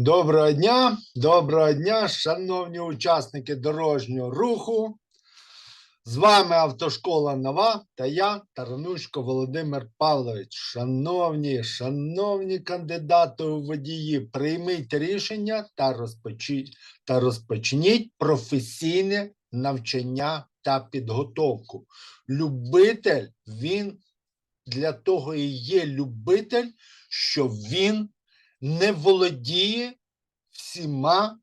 Доброго дня, доброго дня, шановні учасники дорожнього руху. З вами автошкола Нова та я, Таранучко Володимир Павлович. Шановні, шановні кандидати у водії, прийміть рішення та та розпочніть професійне навчання та підготовку. Любитель, він для того і є любитель, що він не володіє всіма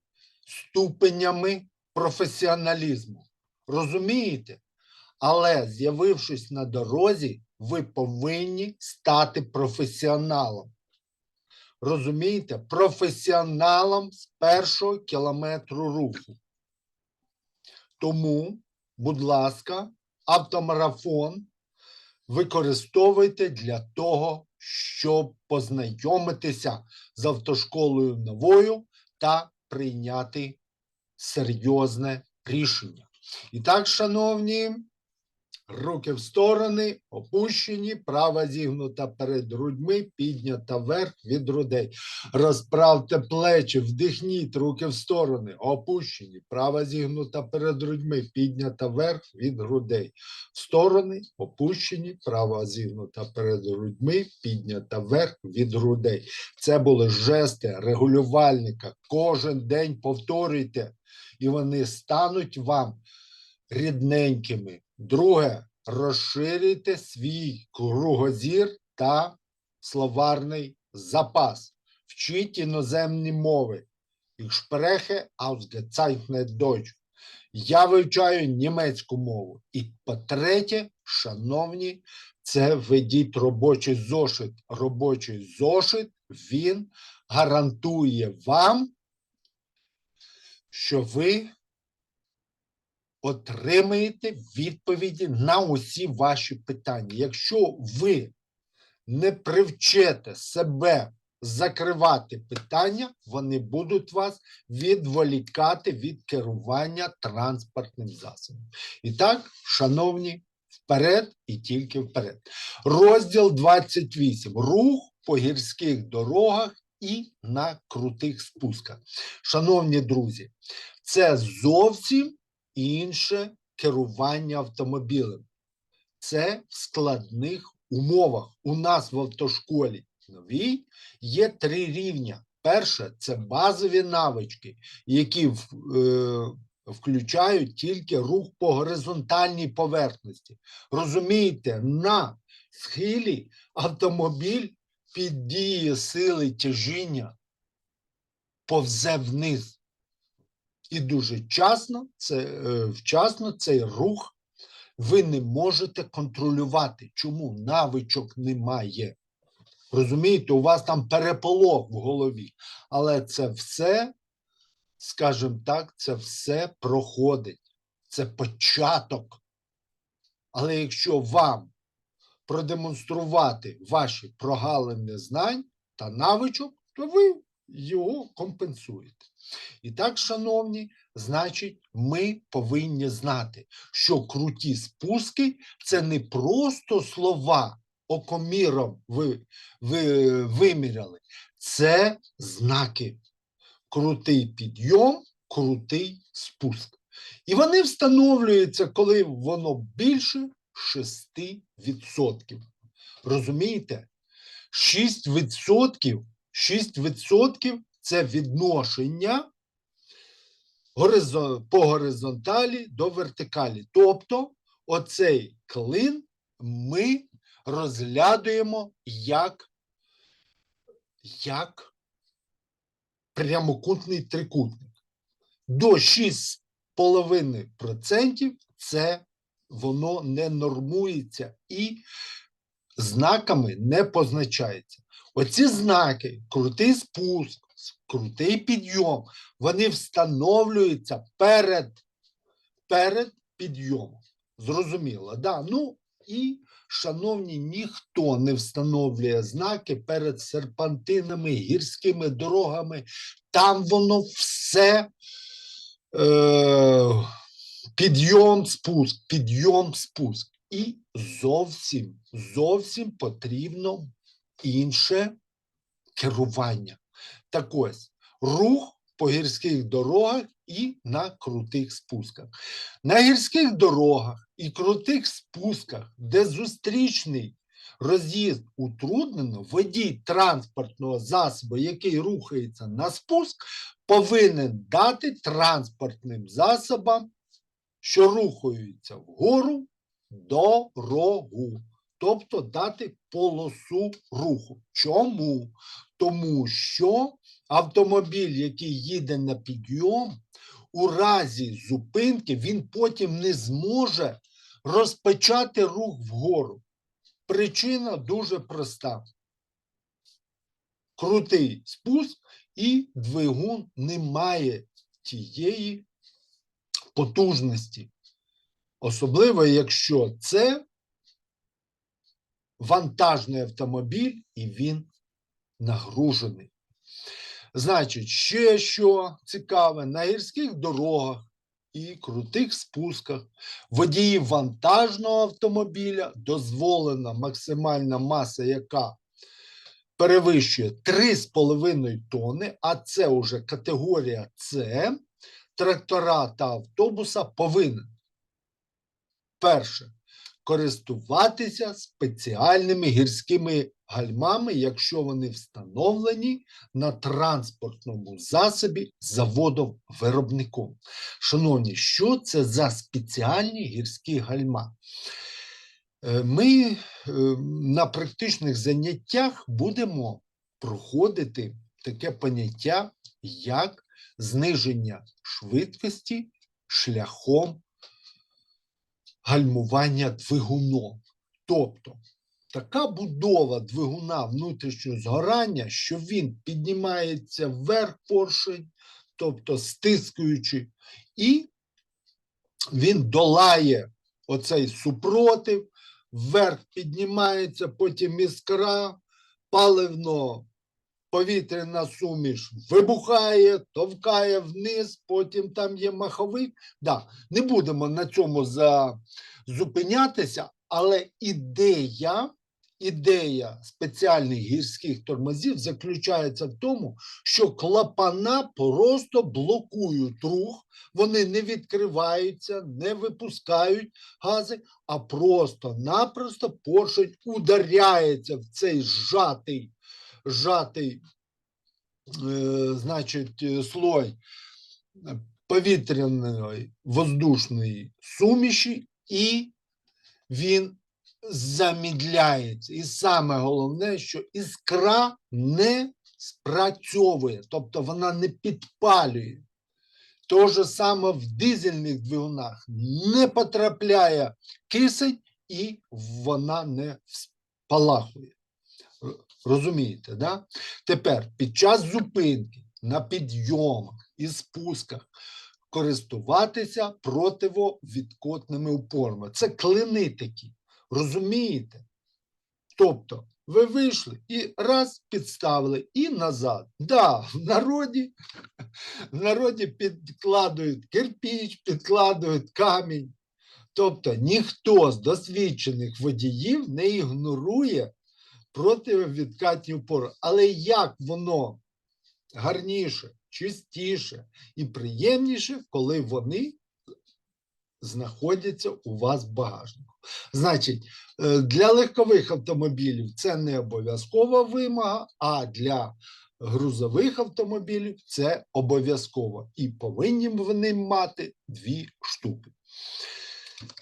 ступенями професіоналізму. Розумієте? Але з'явившись на дорозі, ви повинні стати професіоналом. Розумієте? Професіоналом з першого кілометру руху. Тому, будь ласка, автомарафон використовуйте для того, щоб познайомитися з автошколою новою та прийняти серйозне рішення. І так, шановні, руки в сторони, опущені, права зігнута перед грудьми, піднята вверх від грудей. Розправте плечі, вдихніть руки в сторони, опущені, права зігнута перед грудьми, піднята вверх від грудей. В сторони опущені, права зігнута перед грудьми, піднята вверх від грудей. Це були жести регулювальника. Кожен день повторюйте, і вони стануть вам рідненькими. Друге, розширюйте свій кругозір та словарний запас. Вчіть іноземні мови. Ich spreche ausgezeichnet. Я вивчаю німецьку мову. І по-третє, шановні, це ведіть робочий зошит. Робочий зошит він гарантує вам, що ви отримаєте відповіді на усі ваші питання. Якщо ви не привчете себе закривати питання, вони будуть вас відволікати від керування транспортним засобом. І так, шановні, вперед і тільки вперед. Розділ 28. Рух по гірських дорогах і на крутих спусках. Шановні друзі, це зовсім інше керування автомобілем. Це в складних умовах. У нас в автошколі новій є три рівня. Перше це базові навички, які в- е, включають тільки рух по горизонтальній поверхності. Розумієте, на схилі автомобіль під дією сили тяжіння повзе вниз. І дуже часно, це, е, вчасно цей рух ви не можете контролювати. Чому навичок немає? Розумієте, у вас там переполох в голові, але це все, скажімо так, це все проходить. Це початок. Але якщо вам продемонструвати ваші прогалини знань та навичок, то ви його компенсуєте. І так, шановні, значить, ми повинні знати, що круті спуски це не просто слова окоміром ви, ви виміряли, це знаки. Крутий підйом, крутий спуск. І вони встановлюються, коли воно більше 6%. Розумієте? 6%, 6% це відношення по горизонталі до вертикалі. Тобто, оцей клин ми розглядуємо як, як прямокутний трикутник. До 6,5% це воно не нормується і знаками не позначається. Оці знаки, крутий спуск, крутий підйом, вони встановлюються перед, перед підйомом. Зрозуміло, да? Ну і, шановні, ніхто не встановлює знаки перед серпантинами, гірськими дорогами. Там воно все е, підйом, спуск, підйом, спуск. І зовсім, зовсім потрібно інше керування. Так ось, рух по гірських дорогах і на крутих спусках. На гірських дорогах і крутих спусках, де зустрічний роз'їзд утруднено, водій транспортного засобу, який рухається на спуск, повинен дати транспортним засобам, що рухаються вгору, дорогу. Тобто дати полосу руху. Чому? Тому що автомобіль, який їде на підйом, у разі зупинки він потім не зможе розпочати рух вгору. Причина дуже проста. Крутий спуск і двигун не має тієї потужності. Особливо, якщо це вантажний автомобіль і він нагружений. Значить, ще що цікаве, на гірських дорогах і крутих спусках водії вантажного автомобіля дозволена максимальна маса, яка перевищує 3,5 тонни, а це вже категорія С, трактора та автобуса повинен перше користуватися спеціальними гірськими гальмами, якщо вони встановлені на транспортному засобі заводом виробником. Шановні, що це за спеціальні гірські гальма? Е, Ми е, на практичних заняттях будемо проходити таке поняття, як зниження швидкості шляхом гальмування двигуном. Тобто така будова двигуна внутрішнього згорання, що він піднімається вверх поршень, тобто стискуючи, і він долає оцей супротив, вверх піднімається, потім іскра, паливно повітряна суміш вибухає, товкає вниз, потім там є маховик. Да, не будемо на цьому за, зупинятися, але ідея, ідея спеціальних гірських тормозів заключається в тому, що клапана просто блокують рух, вони не відкриваються, не випускають гази, а просто-напросто поршень ударяється в цей зжатий сжатий, е, значить, е, слой повітряної воздушної суміші, і він замідляється. І саме головне, що іскра не спрацьовує, тобто вона не підпалює. То же саме в дизельних двигунах не потрапляє кисень і вона не спалахує. Розумієте, да? Тепер під час зупинки на підйомах і спусках користуватися противовідкотними упорами. Це клини такі. Розумієте? Тобто ви вийшли і раз підставили і назад. Да, в народі, в народі підкладують кирпіч, підкладують камінь. Тобто ніхто з досвідчених водіїв не ігнорує противовідкатні упори. Але як воно гарніше, чистіше і приємніше, коли вони знаходяться у вас в багажнику. Значить, е, для легкових автомобілів це не обов'язкова вимога, а для грузових автомобілів це обов'язково. І повинні вони мати дві штуки.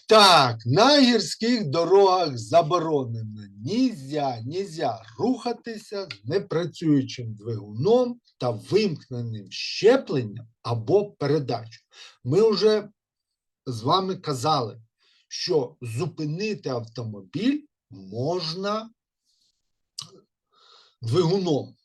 Так, на гірських дорогах заборонено нізя, нізя рухатися з непрацюючим двигуном та вимкненим щепленням або передачу. Ми вже з вами казали, що зупинити автомобіль можна двигуном.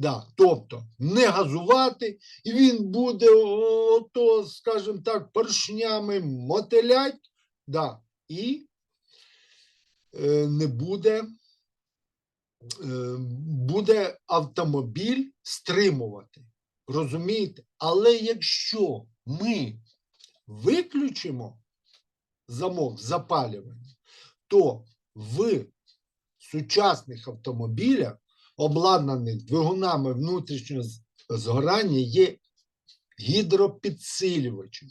Да, тобто не газувати, і він буде ото, скажімо так, поршнями мотилять, да, і е, не буде, е, буде автомобіль стримувати. Розумієте? Але якщо ми виключимо замок запалювання, то в сучасних автомобілях, обладнаних двигунами внутрішнього згорання є гідропідсилювачі,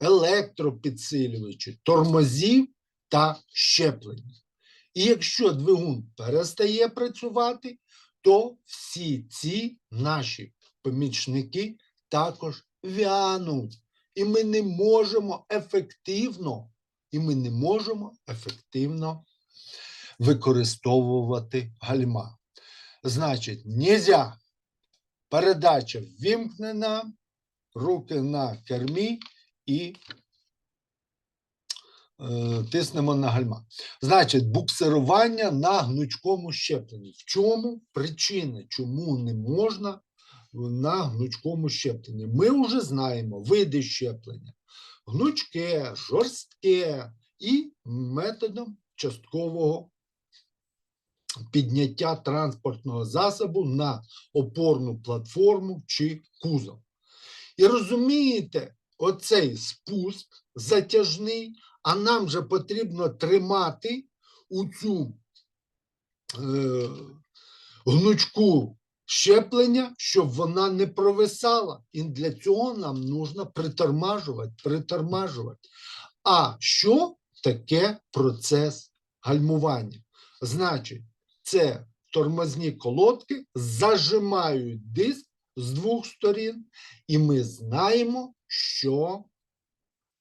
електропідсилювачі, тормозів та щеплення. І якщо двигун перестає працювати, то всі ці наші помічники також вянуть. І ми не можемо ефективно, і ми не можемо ефективно використовувати гальма. Значить, нельзя. Передача ввімкнена, руки на кермі і е, тиснемо на гальма. Значить, буксирування на гнучкому щепленні. В чому причина, чому не можна на гнучкому щепленні? Ми вже знаємо види щеплення: гнучке, жорстке і методом часткового підняття транспортного засобу на опорну платформу чи кузов. І розумієте, оцей спуск затяжний, а нам же потрібно тримати у цю е, гнучку щеплення, щоб вона не провисала. І для цього нам нужно притормажувати, притормажувати. А що таке процес гальмування? Значить, це тормозні колодки зажимають диск з двох сторін, і ми знаємо, що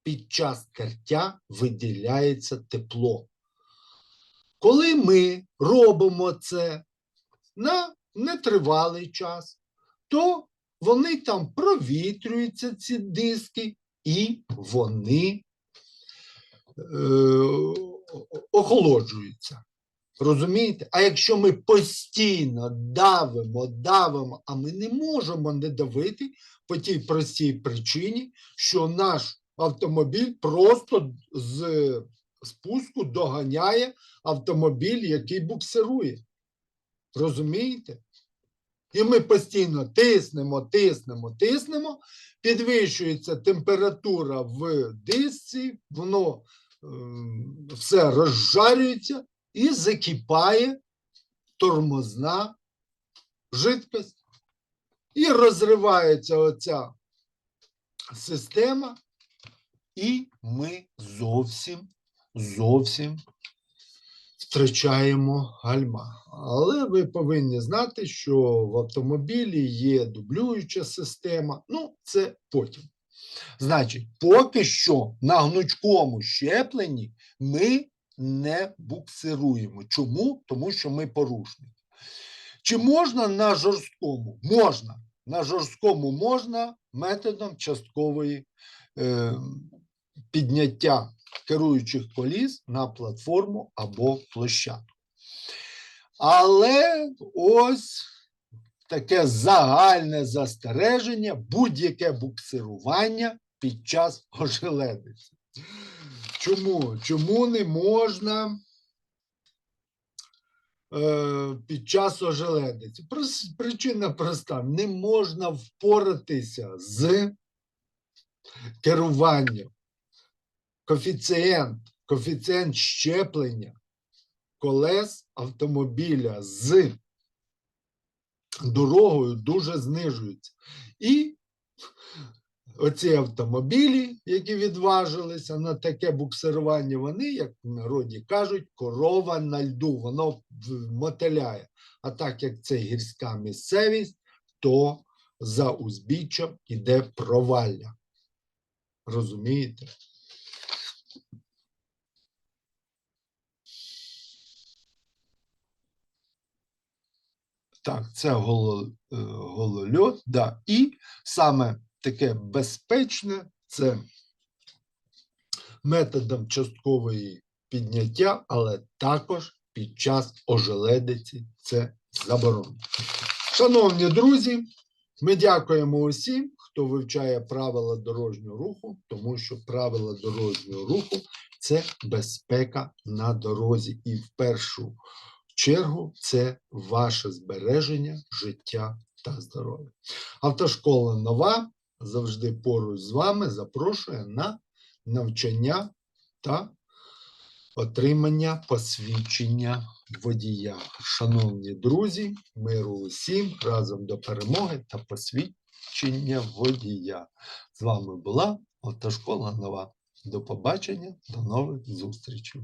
під час тертя виділяється тепло. Коли ми робимо це на нетривалий час, то вони там провітрюються, ці диски, і вони е, охолоджуються. Розумієте? А якщо ми постійно давимо, давимо, а ми не можемо не давити по тій простій причині, що наш автомобіль просто з спуску доганяє автомобіль, який буксирує. Розумієте? І ми постійно тиснемо, тиснемо, тиснемо, підвищується температура в дисці, воно е, все розжарюється і закипає тормозна жидкость. І розривається оця система, і ми зовсім, зовсім втрачаємо гальма. Але ви повинні знати, що в автомобілі є дублююча система. Ну, це потім. Значить, поки що на гнучкому щепленні ми не буксируємо. Чому? Тому що ми порушники. Чи можна на жорсткому? Можна. На жорсткому можна методом часткової е, підняття керуючих коліс на платформу або площадку. Але ось таке загальне застереження, будь-яке буксирування під час ожеледиці. Чому? Чому не можна е, під час ожеледиці? Причина проста: не можна впоратися з керуванням. Коефіцієнт, коефіцієнт щеплення колес автомобіля з дорогою дуже знижується. І оці автомобілі, які відважилися на таке буксирування, вони, як в народі кажуть, корова на льду, воно мотиляє. А так як це гірська місцевість, то за узбіччям іде провалля. Розумієте? Так, це е, голольот, да. І саме таке безпечне це методом часткової підняття, але також під час ожеледиці це заборонено. Шановні друзі, ми дякуємо усім, хто вивчає правила дорожнього руху, тому що правила дорожнього руху це безпека на дорозі. І в першу чергу це ваше збереження життя та здоров'я. Автошкола нова завжди поруч з вами запрошує на навчання та отримання посвідчення водія. Шановні друзі, миру усім разом до перемоги та посвідчення водія. З вами була Автошкола Нова. До побачення, до нових зустрічей.